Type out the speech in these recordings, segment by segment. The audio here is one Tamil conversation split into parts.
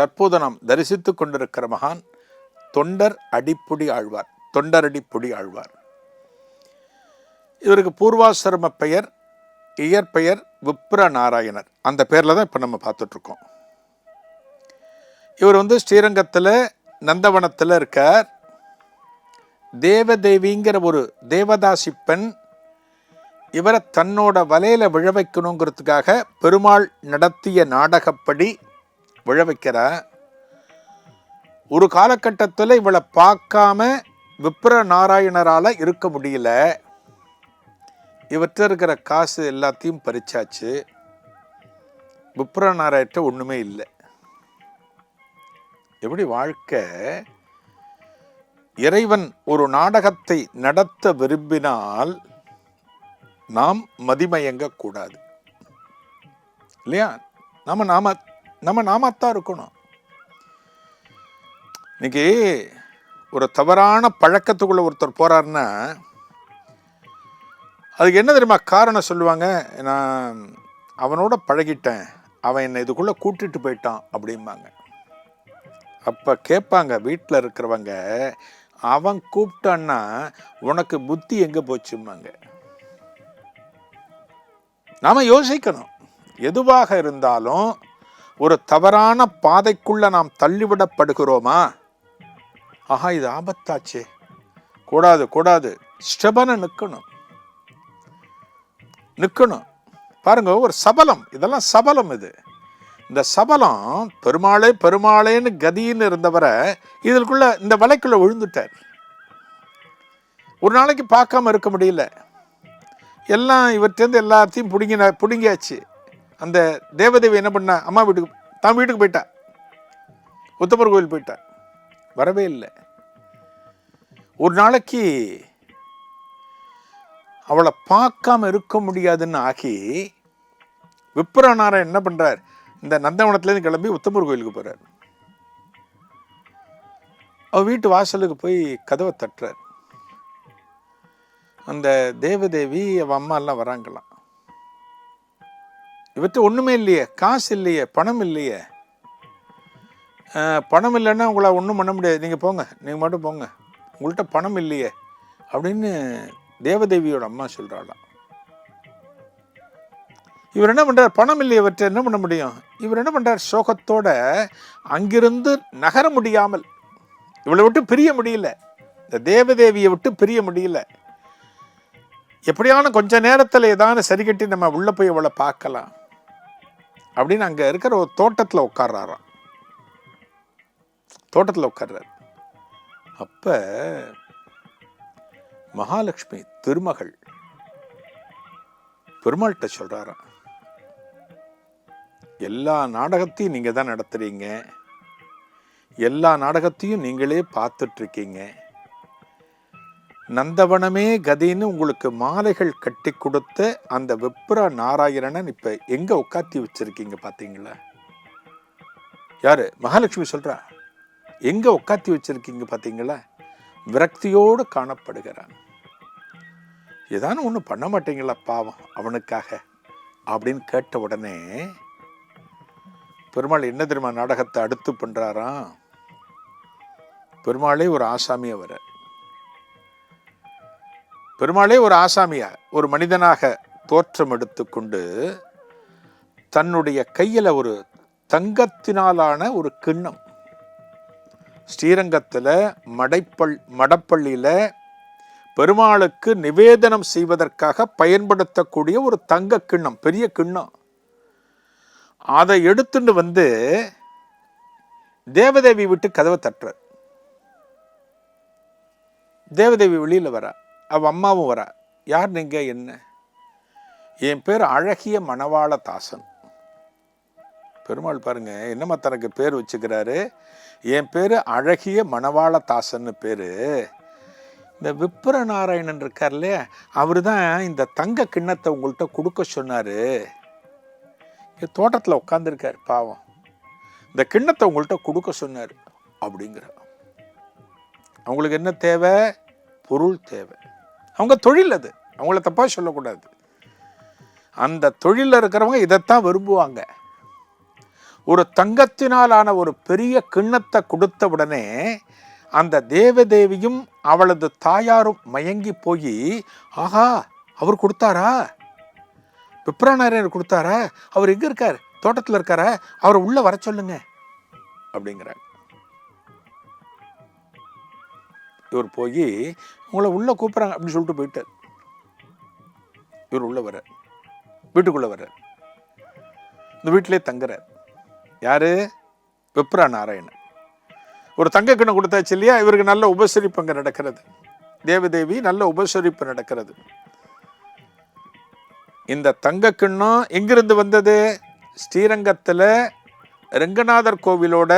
தற்போது நாம் தரிசித்துக் கொண்டிருக்கிற மகான் தொண்டர் அடிப்புடி ஆழ்வார் தொண்டரடிப்புடி ஆழ்வார். இவருக்கு பூர்வாசிரம பெயர் இயற்பெயர் விப்ர நாராயணர். அந்த பேரில் தான் இப்போ நம்ம பார்த்துட்ருக்கோம். இவர் வந்து ஸ்ரீரங்கத்தில் நந்தவனத்தில் இருக்கார். தேவதேவிங்கிற ஒரு தேவதாசி பெண் இவரை தன்னோட வலையில விழ வைக்கணுங்கிறதுக்காக பெருமாள் நடத்திய நாடகப்படி விழ வைக்கிற ஒரு காலகட்டத்தில் இவளை பார்க்காம விப்ர நாராயணரால் இருக்க முடியல. இவற்ற இருக்கிற காசு எல்லாத்தையும் பறிச்சாச்சு. விப்ர நாராயண ஒன்றுமே இல்லை. எப்படி வாழ்க்கை? இறைவன் ஒரு நாடகத்தை நடத்த விரும்பினால் நாம் மதிமயங்கக்கூடாது இல்லையா? நாம் நாம நம்ம நாமத்தான் இருக்கணும். இன்னைக்கு ஒரு தவறான பழக்கத்துக்குள்ள ஒருத்தர் போறாருன்னா அதுக்கு என்ன தெரியுமா காரணம் சொல்லுவாங்க? நான் அவனோட பழகிட்டேன். அவன் என்னை இதுக்குள்ள கூட்டிட்டு போயிட்டான் அப்படிம்பாங்க. அப்ப கேட்பாங்க வீட்டில் இருக்கிறவங்க அவன் கூப்பிட்டான்னா உனக்கு புத்தி எங்க போச்சும்பாங்க. நாம யோசிக்கணும். எதுவாக இருந்தாலும் ஒரு தவறான பாதைக்குள்ள நாம் தள்ளிவிடப்படுகிறோமா? ஆஹா இது ஆபத்தாச்சே. கூடாது கூடாது. ஸ்டெபன நிற்கணும். நிற்கணும். பாருங்க ஒரு சபலம். இதெல்லாம் சபலம் இது. இந்த சபலம் பெருமாளே பெருமாளேன்னு கதின்னு இருந்தவரை இதற்குள்ள இந்த வலைக்குள்ள விழுந்துட்டார். ஒரு நாளைக்கு பார்க்காம இருக்க முடியல. எல்லாம் இவர்கிட்டருந்து எல்லாத்தையும் பிடுங்கின பிடுங்கியாச்சு. அந்த தேவதேவி என்ன பண்ணா அம்மா வீட்டுக்கு தான் வீட்டுக்கு போயிட்டா. உத்தப்பர் கோயில் போயிட்டா. வரவே இல்லை. ஒரு நாளைக்கு அவளை பார்க்காம இருக்க முடியாதுன்னு ஆகி விப்ரநாராயண் என்ன பண்ணுறார் இந்த நந்தவனத்துலேருந்து கிளம்பி உத்தமர் கோயிலுக்கு போகிறார் அவ வீட்டு வாசலுக்கு போய் கதவை தட்டுறார். அந்த தேவதேவி அவள் அம்மா எல்லாம் வராங்களாம். இவற்றை ஒன்றுமே இல்லையே. காசு இல்லையே பணம் இல்லையே. பணம் இல்லைன்னா உங்களை ஒன்றும் பண்ண முடியாது. நீங்கள் போங்க நீங்கள் மட்டும் போங்க. உங்கள்கிட்ட பணம் இல்லையே அப்படின்னு தேவதேவியோட அம்மா சொல்கிறாளாம் இவர் என்ன பண்ணுறார் பணம் இல்லை இவற்றை என்ன பண்ண முடியும்? இவர் என்ன பண்ணுறார் சோகத்தோட அங்கிருந்து நகர முடியாமல் இவளை விட்டு பிரிய முடியல. இந்த தேவதேவியை விட்டு பிரிய முடியல. எப்படியான கொஞ்ச நேரத்தில் ஏதாவது சரி கட்டி நம்ம உள்ளே போய் இவளை பார்க்கலாம். அப்படின்னு அங்கே இருக்கிற ஒரு தோட்டத்தில் உட்கார்றாராம். தோட்டத்தில் உட்கார்றாரு. அப்போ மகாலட்சுமி திருமகள் பெருமாள்கிட்ட சொல்கிறாராம் எல்லா நாடகத்தையும் நீங்கள் தான் நடத்துகிறீங்க எல்லா நாடகத்தையும் நீங்களே பார்த்துட்ருக்கீங்க நந்தவனமே கதின்னு உங்களுக்கு மாலைகள் கட்டி கொடுத்த அந்த விப்ர நாராயணன் இப்போ எங்கே உட்காத்தி வச்சுருக்கீங்க பார்த்தீங்களா யாரு? மகாலட்சுமி சொல்கிறா எங்கே உட்காத்தி வச்சுருக்கீங்க பார்த்தீங்களா விரக்தியோடு காணப்படுகிறான். ஏதானு ஒன்றும் பண்ண மாட்டீங்களா பாவம் அவனுக்காக? அப்படின்னு கேட்ட உடனே பெருமாள் என்ன தெரியுமா நாடகத்தை அடுத்து பண்ணுறாராம் பெருமாளே ஒரு ஆசாமியை வர பெருமாளே ஒரு ஆசாமியா ஒரு மனிதனாக தோற்றம் எடுத்துக்கொண்டு தன்னுடைய கையில் ஒரு தங்கத்தினாலான ஒரு கிண்ணம். ஸ்ரீரங்கத்தில் மடைப்பள் மடப்பள்ளியில் பெருமாளுக்கு நிவேதனம் செய்வதற்காக பயன்படுத்தக்கூடிய ஒரு தங்க கிண்ணம் பெரிய கிண்ணம். அதை எடுத்துட்டு வந்து தேவதேவி விட்டு கதவை தட்டுற தேவதேவி வெளியில் வரா அவள் அம்மாவும் வரா. யார் நீங்கள் என்ன? என் பேர் அழகிய மணவாள தாசன் பெருமாள் பாருங்க என்னம்மா தனக்கு பேர் வச்சுக்கிறாரு? என் பேர் அழகிய மணவாள தாசன்னு பேர். இந்த விப்ர நாராயணன் இருக்கார் இல்லையா? அவர் தான் இந்த தங்க கிண்ணத்தை உங்கள்கிட்ட கொடுக்க சொன்னார். இங்க தோட்டத்தில் உட்காந்துருக்கார் பாவம். இந்த கிண்ணத்தை உங்கள்கிட்ட கொடுக்க சொன்னார் அப்படிங்கிற அவங்களுக்கு என்ன தேவை? பொருள் தேவை. அவங்க தொழில் அது. அவங்கள தப்பாக சொல்லக்கூடாது. அந்த தொழிலில் இருக்கிறவங்க இதைத்தான் விரும்புவாங்க. ஒரு தங்கத்தினாலான ஒரு பெரிய கிண்ணத்தை கொடுத்த உடனே அந்த தேவதேவியும் அவளது தாயாரும் மயங்கி போய் ஆஹா அவர் கொடுத்தாரா? பிப்ரானாரியர் கொடுத்தாரா? அவர் எங்கே இருக்கார்? தோட்டத்தில் இருக்காரா? அவரை உள்ளே வர சொல்லுங்க. அப்படிங்கிறாங்க இவர் போய் உங்களை உள்ளே கூப்பிட்றாங்க அப்படின்னு சொல்லிட்டு போயிட்டார். இவர் உள்ளே வர வீட்டுக்குள்ளே வர இந்த வீட்டிலே தங்குறார். யார்? வெப்ரா நாராயணன். ஒரு தங்க கிணம் கொடுத்தாச்சு இல்லையா? இவருக்கு நல்ல உபசரிப்பு அங்கே நடக்கிறது. தேவதேவி நல்ல உபசரிப்பு நடக்கிறது. இந்த தங்க கிண்ணம் எங்கிருந்து வந்தது? ஸ்ரீரங்கத்தில் ரெங்கநாதர் கோவிலோட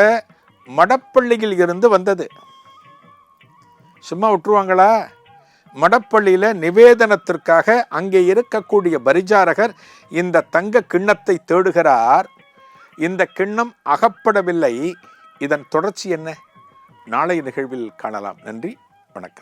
மடப்பள்ளியில் இருந்து வந்தது. சும்மா விட்டுருவாங்களா? மடப்பள்ளியில் நிவேதனத்திற்காக அங்கே இருக்கக்கூடிய பரிஜாரகர் இந்த தங்க கிண்ணத்தை தேடுகிறார். இந்த கிண்ணம் அகப்படவில்லை. இதன் தொடர்ச்சி என்ன? நாளை நிகழ்வில் காணலாம். நன்றி. வணக்கம்.